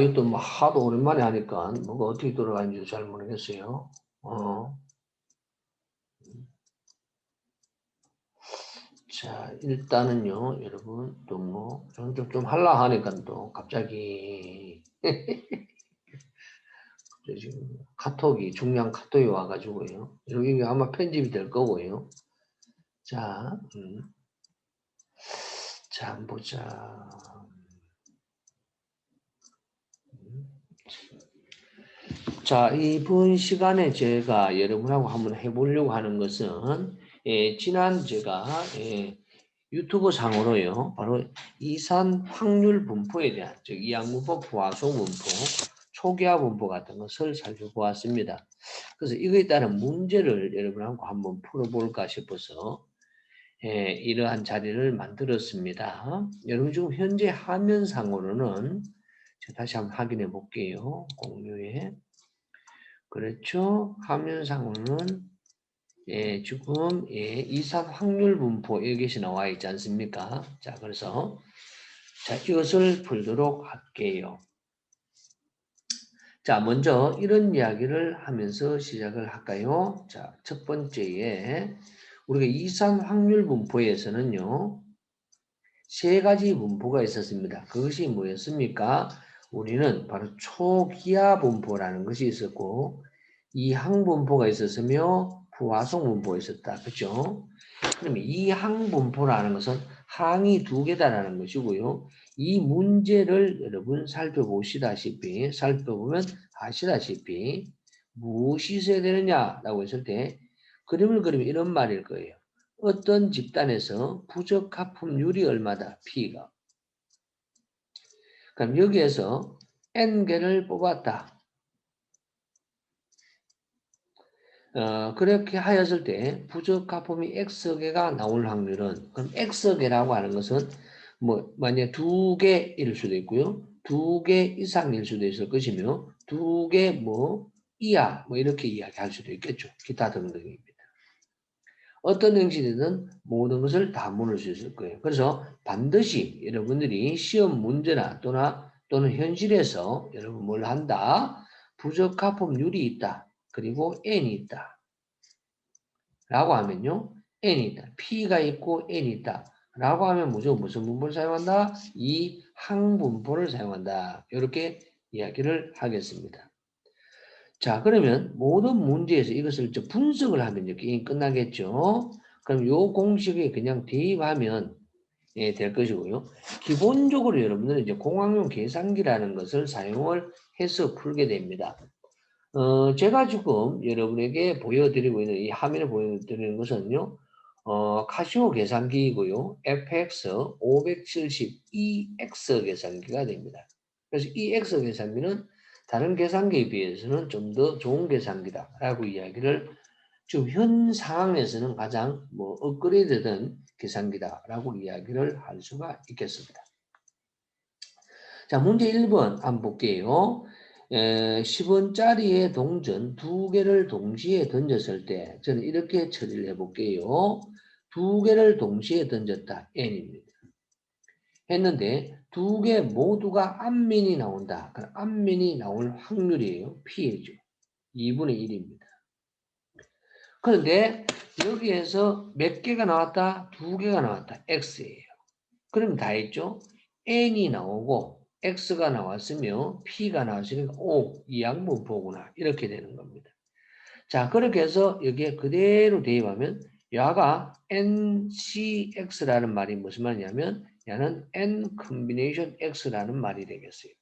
이것도 뭐 하도 오랜만에 하니까 뭐가 어떻게 돌아가는지 잘 모르겠어요. 어. 자, 일단은요, 여러분, 또 뭐, 좀, 좀, 좀 할라 하니까 또 갑자기, 지금 카톡이, 중요한 카톡이 와가지고요. 여기 아마 편집이 될 거고요. 자, 음. 자, 보자. 자, 이번 시간에 제가 여러분하고 한번 해보려고 하는 것은 예, 지난 제가 예, 유튜브 상으로요, 바로 이산 확률 분포에 대한 즉 이항분포, 부하소 분포, 초기화 분포 같은 것을 살펴보았습니다. 그래서 이거에 따른 문제를 여러분하고 한번 풀어볼까 싶어서 예, 이러한 자리를 만들었습니다. 여러분 지금 현재 화면상으로는 다시 한번 확인해 볼게요. 공유에 그렇죠. 화면상으로는 예, 지금 예, 이산 확률 분포 여기서 나와 있지 않습니까? 자, 그래서 자 이것을 풀도록 할게요. 자, 먼저 이런 이야기를 하면서 시작을 할까요? 자, 첫 번째에 우리가 이산 확률 분포에서는요. 세 가지 분포가 있었습니다. 그것이 뭐였습니까? 우리는 바로 초기화 분포라는 것이 있었고 이항 분포가 있었으며 부화성 분포가 있었다. 그죠? 그러면 이항 분포라는 것은 항이 두 개다라는 것이고요. 이 문제를 여러분 살펴보시다시피 살펴보면 아시다시피 무엇이 있어야 되느냐라고 했을 때 그림을 그리면 이런 말일 거예요. 어떤 집단에서 부적합품률이 얼마다? P가. 그럼 여기에서 N개를 뽑았다. 어, 그렇게 하였을 때 부적합품이 X개가 나올 확률은 그럼 X개라고 하는 것은 뭐 만약 두 개일 수도 있고요. 두 개 이상일 수도 있을 것이며 두 개 뭐 이하 뭐 이렇게 이야기할 수도 있겠죠. 기타 등등입니다. 어떤 형식이든 모든 것을 다 물을 수 있을 거예요. 그래서 반드시 여러분들이 시험 문제나 또나 또는 현실에서 여러분 뭘 한다? 부적합법률이 있다. 그리고 n이 있다. 라고 하면요. n이 있다. p가 있고 n이 있다. 라고 하면 무조건 무슨 분포를 사용한다? 이 항분포를 사용한다. 이렇게 이야기를 하겠습니다. 자, 그러면 모든 문제에서 이것을 분석을 하면 게임 끝나겠죠. 그럼 이 공식에 그냥 대입하면 예, 될 것이고요. 기본적으로 여러분들은 이제 공학용 계산기라는 것을 사용을 해서 풀게 됩니다. 어, 제가 지금 여러분에게 보여드리고 있는 이 화면에 보여드리는 것은요. 어, 카시오 계산기이고요. FX 570EX 계산기가 됩니다. 그래서 EX 계산기는 다른 계산기에 비해서는 좀 더 좋은 계산기다라고 이야기를 지금 현 상황에서는 가장 뭐 업그레이드된 계산기다라고 이야기를 할 수가 있겠습니다. 자, 문제 1번 한번 볼게요. 에, 10원짜리의 동전 두 개를 동시에 던졌을 때 저는 이렇게 처리를 해볼게요. 두 개를 동시에 던졌다. n입니다. 했는데 두 개 모두가 앞면이 나온다. 그럼 앞면이 나올 확률이에요. P죠. 2분의 1입니다. 그런데 여기에서 몇 개가 나왔다? 두 개가 나왔다. X예요. 그럼 다 했죠? N이 나오고 X가 나왔으며 P가 나왔으니까 오, 이양분포구나. 이렇게 되는 겁니다. 자, 그렇게 해서 여기에 그대로 대입하면 야가 NCX라는 말이 무슨 말이냐면 야는 n combination x라는 말이 되겠어요.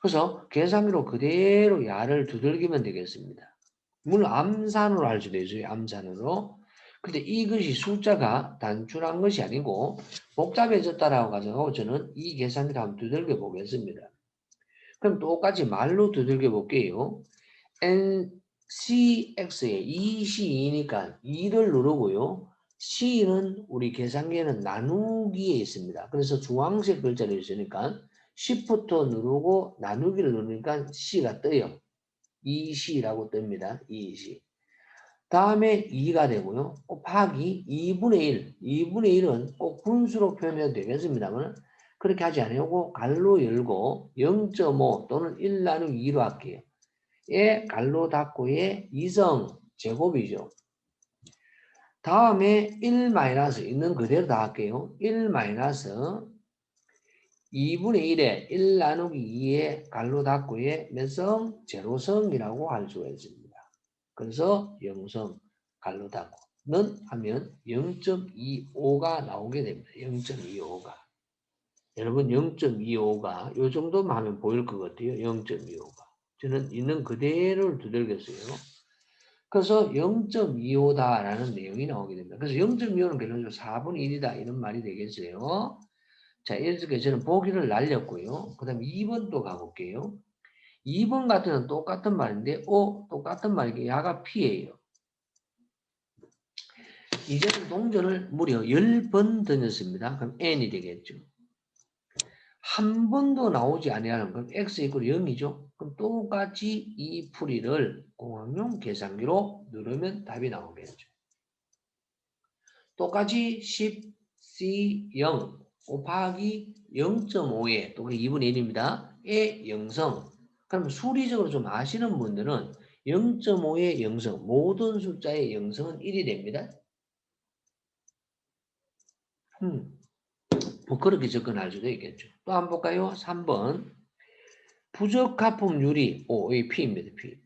그래서 계산기로 그대로 야를 두들기면 되겠습니다. 물론 암산으로 할 수도 있어요. 암산으로. 근데 이것이 숫자가 단순한 것이 아니고 복잡해졌다라고 가정하고 저는 이 계산기를 한번 두들겨 보겠습니다. 그럼 똑같이 말로 두들겨 볼게요. NCX에 2시2니까 2를 누르고요. C는 우리 계산기에는 나누기에 있습니다. 그래서 주황색 글자로 있으니까 Shift 누르고 나누기를 누르니까 C가 떠요. 2C라고 뜹니다. 2C. 다음에 2가 되고요. 곱하기 2분의 1. 2분의 1은 꼭 분수로 표현해도 되겠습니다만 그렇게 하지 않으고 갈로 열고 0.5 또는 1 나누기 2로 할게요. 에 갈로 닫고의 이성 제곱이죠. 다음에 1 마이너스 있는 그대로 다 할게요. 1 마이너스 2분의 1에 1 나누기 2에 갈로 닫고의 몇 성? 제로성이라고 할 수가 있습니다. 그래서 0성 갈로 닫고는 하면 0.25가 나오게 됩니다. 0.25가. 여러분 0.25가 요 정도만 하면 보일 것 같아요. 0.25가. 저는 있는 그대로를 두들겼어요. 그래서 0.25다라는 내용이 나오게 됩니다. 그래서 0.25는 결론적으로 4분의 1이다 이런 말이 되겠어요. 자, 이렇게 저는 보기를 날렸고요. 그 다음에 2번 또 가볼게요. 2번 같은 건 똑같은 말인데, 어, 똑같은 말이게 야가 P예요. 이제는 동전을 무려 10번 던졌습니다. 그럼 N이 되겠죠. 한 번도 나오지 아니하는 건 x 이퀄 0이죠. 그럼 똑같이 이 풀이를 공학용 계산기로 누르면 답이 나오겠죠. 똑같이 10C0 곱하기 0.5에 또 2분의 1입니다. 의 영성. 그럼 수리적으로 좀 아시는 분들은 0.5의 영성, 모든 숫자의 영성은 1이 됩니다. 음. 뭐 그렇게 접근할 수도 있겠죠. 또 한번 볼까요? 3번. 부적합품률이 O, 이 P입니다. P.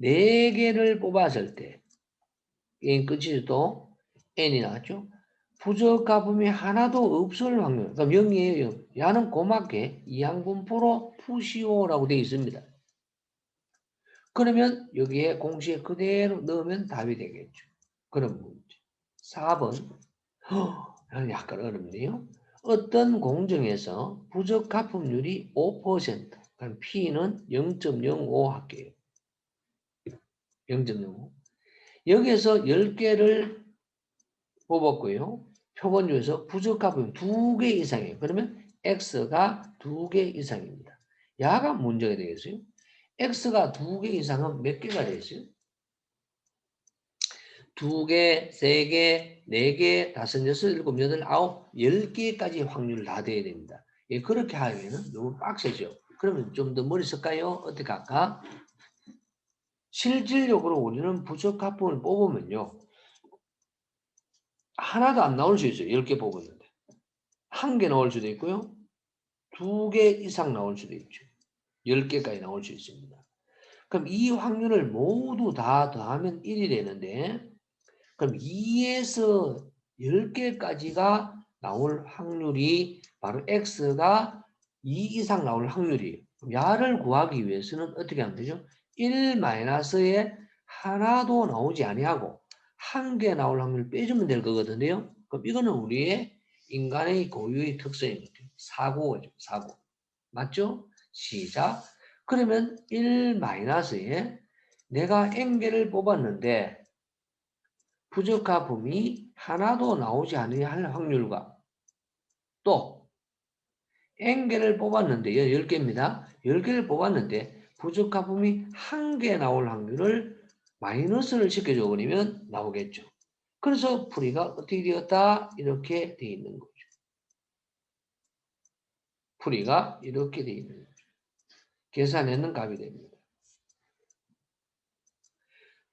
4개를 뽑았을 때 게임 끝이 또 N이 나왔죠. 부적합품이 하나도 없을 확률. 그럼 0이에요. 0. 야는 고맙게 이항분포로 푸시오라고 되어 있습니다. 그러면 여기에 공식에 그대로 넣으면 답이 되겠죠. 그런 문제. 4번. 약간 어렵네요. 어떤 공정에서 부적합품률이 5%, 그럼 P는 0.05 할게요. 0.05. 여기에서 10개를 뽑았고요. 표본 중에서 부적합품 2개 이상이에요. 그러면 X가 2개 이상입니다. 야가 문제가 되겠어요. X가 2개 이상은 몇 개가 되겠어요? 두 개, 세 개, 네 개, 다섯, 여섯, 일곱, 여덟, 아홉, 열 개까지 확률 다 돼야 됩니다. 예, 그렇게 하면은 너무 빡세죠. 그러면 좀 더 머리 쓸까요? 어떻게 할까? 실질적으로 우리는 부적합분을 뽑으면요. 하나도 안 나올 수 있어요. 열개 뽑았는데. 한 개 나올 수도 있고요. 두 개 이상 나올 수도 있죠. 열 개까지 나올 수 있습니다. 그럼 이 확률을 모두 다 더하면 1이 되는데 그럼 2에서 10개까지가 나올 확률이 바로 x가 2 이상 나올 확률이에요. 야를 구하기 위해서는 어떻게 하면 되죠? 1-에 하나도 나오지 아니하고 한 개 나올 확률 빼주면 될 거거든요. 그럼 이거는 우리의 인간의 고유의 특성입니다. 사고죠. 사고. 맞죠? 시작. 그러면 1-에 내가 n개를 뽑았는데 부적합음이 하나도 나오지 않으려 할 확률과 또 n개를 뽑았는데 10개입니다. 10개를 뽑았는데 부적합음이 한 개 나올 확률을 마이너스를 시켜줘 버리면 나오겠죠. 그래서 풀이가 어떻게 되었다? 이렇게 되어 있는 거죠. 풀이가 이렇게 되어 있는 거죠. 계산에는 값이 됩니다.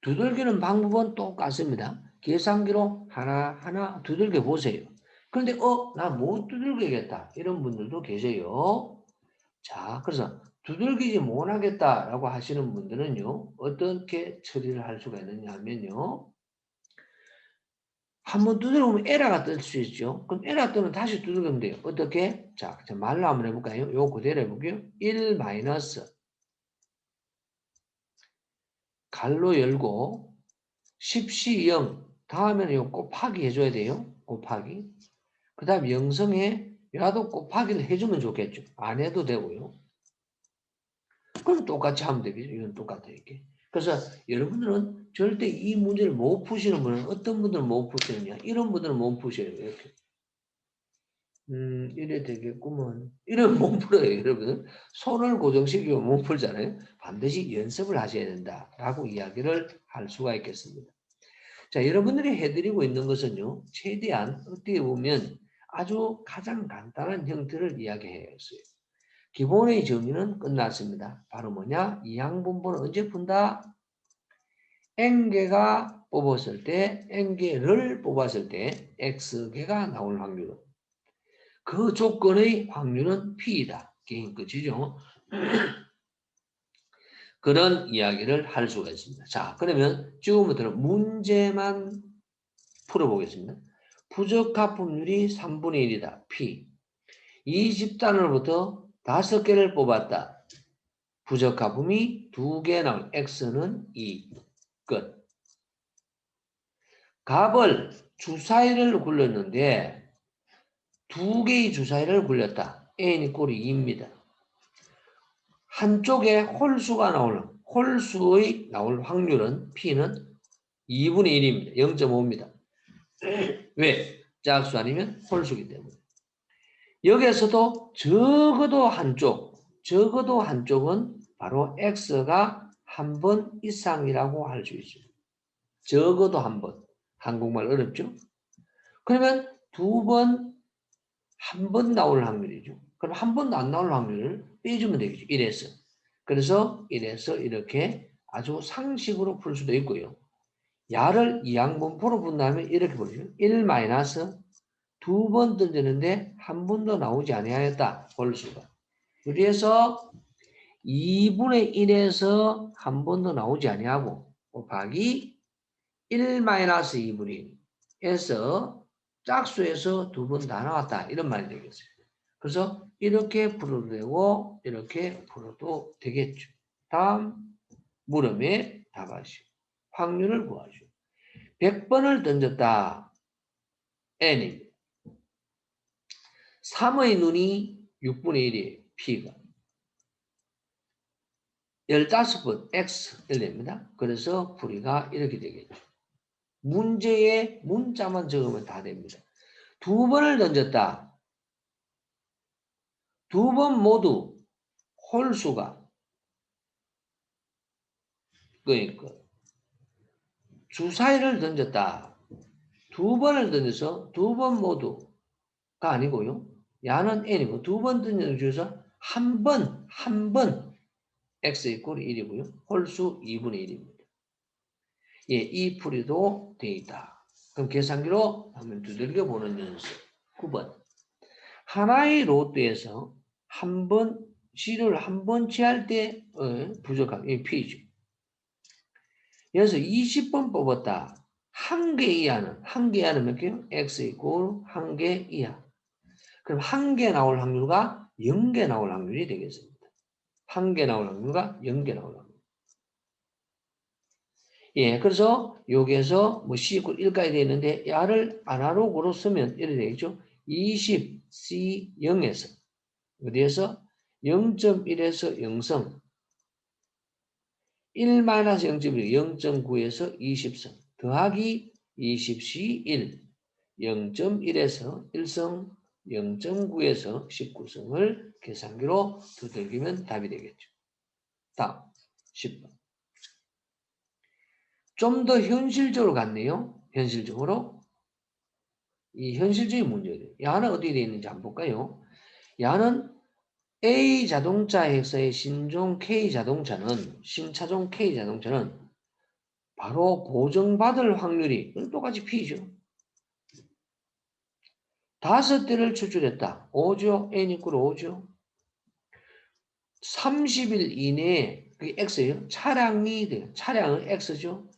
두들기는 방법은 똑같습니다. 계산기로 하나하나 두들겨 보세요. 그런데 어? 나 못 두들기겠다. 이런 분들도 계세요. 자, 그래서 두들기지 못하겠다라고 하시는 분들은요. 어떻게 처리를 할 수가 있느냐 하면요. 한번 두들기면 에러가 뜰 수 있죠. 그럼 에러 뜨면 다시 두들기면 돼요. 어떻게? 자, 말로 한번 해볼까요? 요 그대로 해볼게요. 1 마이너스 갈로 열고 10시 0 다음에는 요 곱하기 해줘야 돼요. 곱하기. 그 다음 영성에 야도 곱하기를 해주면 좋겠죠. 안 해도 되고요. 그럼 똑같이 하면 되겠죠. 이건 똑같아 이렇게. 그래서 여러분들은 절대 이 문제를 못 푸시는 분은 어떤 분들은 못 푸시느냐. 이런 분들은 못 푸셔요. 이렇게. 음, 이래 되겠구먼. 이러면 못 풀어요, 여러분. 손을 고정시키고 못 풀잖아요. 반드시 연습을 하셔야 된다라고 이야기를 할 수가 있겠습니다. 자, 여러분들이 해드리고 있는 것은요, 최대한 어떻게 보면 아주 가장 간단한 형태를 이야기했어요. 기본의 정의는 끝났습니다. 바로 뭐냐? 이항분포는 언제 푼다? n개가 뽑았을 때, n개를 뽑았을 때 x개가 나올 확률은 그 조건의 확률은 p이다. 게임 끝이죠. 그런 이야기를 할 수가 있습니다. 자, 그러면 지금부터는 문제만 풀어보겠습니다. 부적합분율이 3분의 1이다. P. 이 집단으로부터 5개를 뽑았다. 부적합음이 2개 나온 X는 2. 끝. 값을 주사위를 굴렸는데 두 개의 주사위를 굴렸다. N이 꼴이 2입니다. 한쪽에 홀수가 나오는 홀수의 나올 확률은 P는 2분의 1입니다. 0.5입니다. 왜? 짝수 아니면 홀수기 때문에. 여기에서도 적어도 한쪽, 적어도 한쪽은 바로 X가 한 번 이상이라고 할 수 있어요. 적어도 한 번. 한국말 어렵죠? 그러면 두 번, 한 번 나올 확률이죠. 그럼 한 번도 안 나올 확률을 빼주면 되겠죠. 1에서. 그래서 1에서 이렇게 아주 상식으로 풀 수도 있고요. 야를 이항분포로 분다면 이렇게 보죠. 1 마이너스 두 번 던지는데 한 번도 나오지 아니하였다. 홀수가. 그래서 2분의 1에서 한 번도 나오지 아니하고 곱하기 1 마이너스 2분의 1에서 짝수에서 두 번 다 나왔다. 이런 말이 되겠어요. 그래서 이렇게 풀어도 되고 이렇게 풀어도 되겠죠. 다음 물음에 답하시오. 확률을 구하시오. 100번을 던졌다. n입니다. 3의 눈이 6분의 1이에요. p가. 15번 x 1입니다. 그래서 풀이가 이렇게 되겠죠. 문제에 문자만 적으면 다 됩니다. 두 번을 던졌다. 두 번 모두 홀수가 그러니까 주사위를 던졌다. 두 번을 던져서 두 번 모두가 아니고요. 야는 n이고 두 번 던지는 중에서 한 번, 한 번 x 이꼴 1이고요. 홀수 2분의 1입니다. 예, 이 풀이도 되어 있다. 그럼 계산기로 한번 두들겨 보는 연습. 9번. 하나의 로또에서 한 번, 시를 한 번 취할 때 어, 부족함, 이 P죠. 여기서 20번 뽑았다. 한 개 이하는, 한 개 이하는 몇 개요? X 이꼴 한개 이하. 그럼 한 개 나올 확률과 0개 나올 확률이 되겠습니다. 한 개 나올 확률과 0개 나올. 예, 그래서 여기에서 뭐 C 이꼴 1까지 되어 있는데 야를 아날로그로 쓰면 이렇게 되겠죠. 20, C 0에서. 어디에서? 0.1에서 0성. 1-0.1 0.9에서 20성. 더하기 20C 1 0.1에서 1성 0.9에서 19성을 계산기로 두들기면 답이 되겠죠. 다음 10번 좀 더 현실적으로 갔네요. 현실적으로 이 현실적인 문제들 야는 어디에 되어 있는지 한번 볼까요? 야는 A 자동차 회사의 신종 K 자동차는 신차종 K 자동차는 바로 보정받을 확률이 똑같이 P죠. 다섯 대를 추출했다. 5죠. N 이꼴 5죠. 30일 이내에 그게 X예요. 차량이 돼요. 차량은 X죠.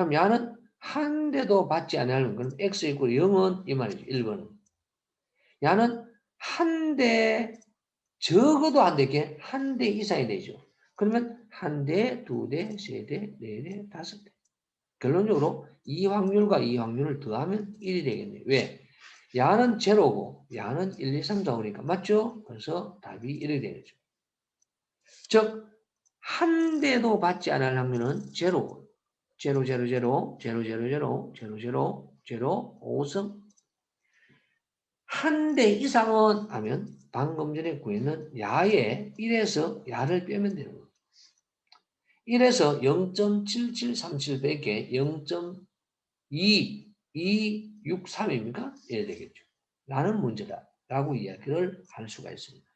그럼 야는 한 대도 받지 않는 건 X 이꼴 0은 이 말이죠. 1번은. 야는 한 대, 적어도 안 되게 한 대 이상이 되죠. 그러면 한 대, 두 대, 세 대, 네 대, 다섯 대. 결론적으로 이 확률과 이 확률을 더하면 1이 되겠네요. 왜? 야는 제로고 야는 1, 2, 3, 4, 5니까 맞죠? 그래서 답이 1이 되겠죠. 즉, 한 대도 받지 않을 확률은 제로. 제로, 제로, 제로, 제로, 제로, 제로, 제로, 제로, 제로, 5성. 한대 이상은 하면 방금 전에 구했는 야의 1에서 야를 빼면 되는 거예요. 1에서 0.7737 빼게 0.2263입니까? 이래 되겠죠. 라는 문제다 라고 이야기를 할 수가 있습니다.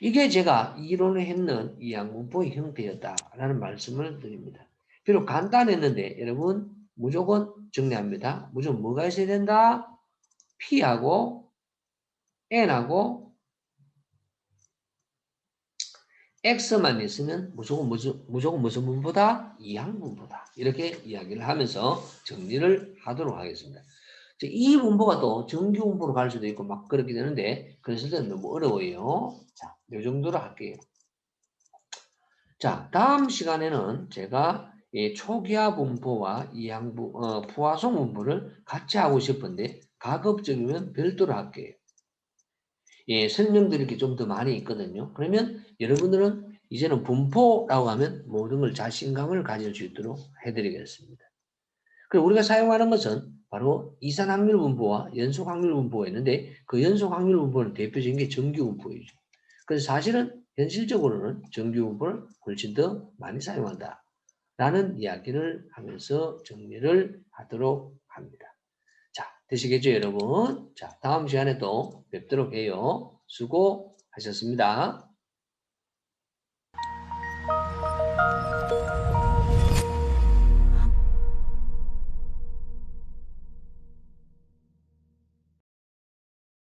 이게 제가 이론을 했는 이양문법의 형태였다라는 말씀을 드립니다. 비록 간단했는데 여러분 무조건 정리합니다. 무조건 뭐가 있어야 된다? P하고 N하고 X만 있으면 무조건 무슨, 무조건 무슨 문보다? 이항문보다. 이렇게 이야기를 하면서 정리를 하도록 하겠습니다. 이 문보가 또 정규 문보로 갈 수도 있고 막 그렇게 되는데 그랬을 때는 너무 어려워요. 자, 이 정도로 할게요. 자, 다음 시간에는 제가 이 초기화 분포와 이항부, 어, 부화성 분포를 같이 하고 싶은데 가급적이면 별도로 할게요. 예, 설명드릴 게 좀 더 많이 있거든요. 그러면 여러분들은 이제는 분포라고 하면 모든 걸 자신감을 가질 수 있도록 해드리겠습니다. 그리고 우리가 사용하는 것은 바로 이산 확률 분포와 연속 확률 분포가 있는데 그 연속 확률 분포는 대표적인 게 정규 분포이죠. 그래서 사실은 현실적으로는 정규 분포를 훨씬 더 많이 사용한다. 라는 이야기를 하면서 정리를 하도록 합니다. 자, 되시겠죠, 여러분? 자, 다음 시간에 또 뵙도록 해요. 수고하셨습니다.